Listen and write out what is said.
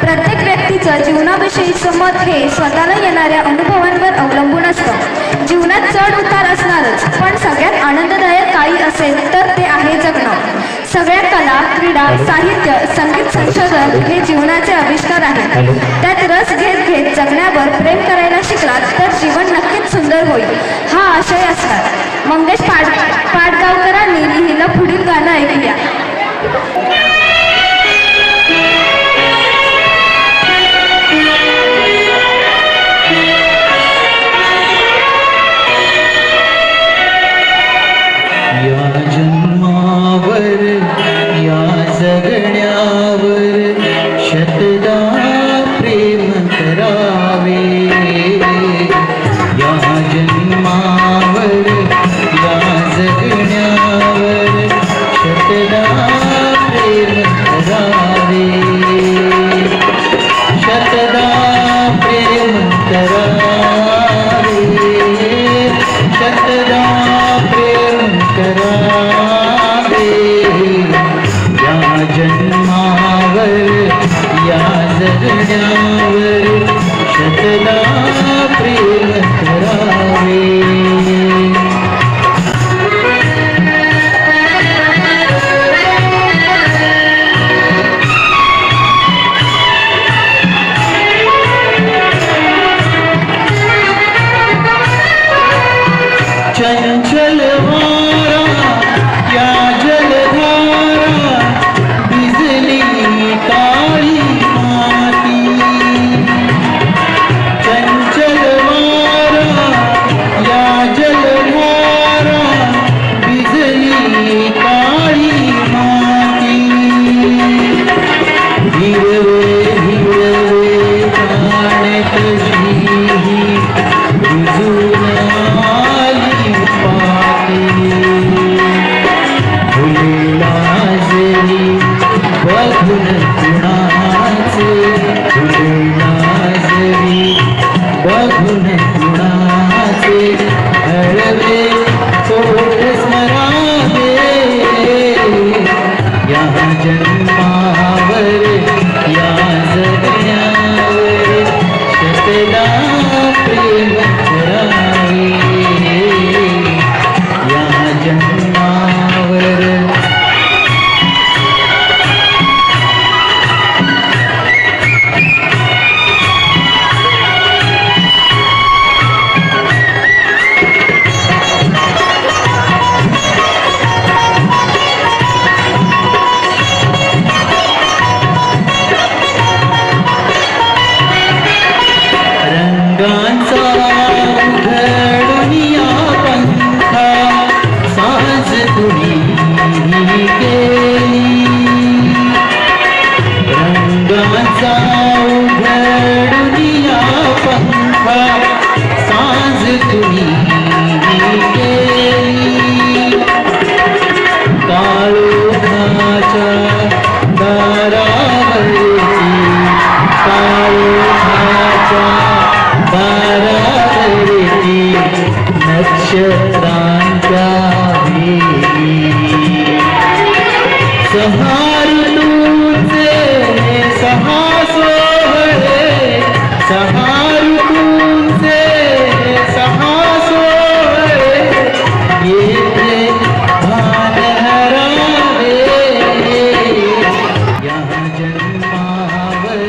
प्रत्येक व्यक्तीचं जीवनाविषयीचं मत हे स्वतःला येणाऱ्या अनुभवांवर अवलंबून असतं. जीवनात चढ उतार असणारच पण सगळ्यात आनंददायक काही असेल तर ते आहे जगणं. सगळ्या कला क्रीडा साहित्य संगीत संशोधन हे जीवनाचे आविष्कार आहेत. त्यात रस घेत घेत जगण्यावर प्रेम करायला शिकलात तर जीवन नक्कीच सुंदर होईल. हा आशय असणार. मंगेश पाड पाडगावकरांनी Hare 远远却流。तुम्ही केली. रंगमचा उघडुनिया पंखा साज तुम्ही केली. काळोखाच्या दारावरची काळोखाच्या दारावरची नक्षत्रांच्या सहार तुझे सहासो है। सहार तुझे सहासो है। ये भान हरावे यहाँ जन्मावर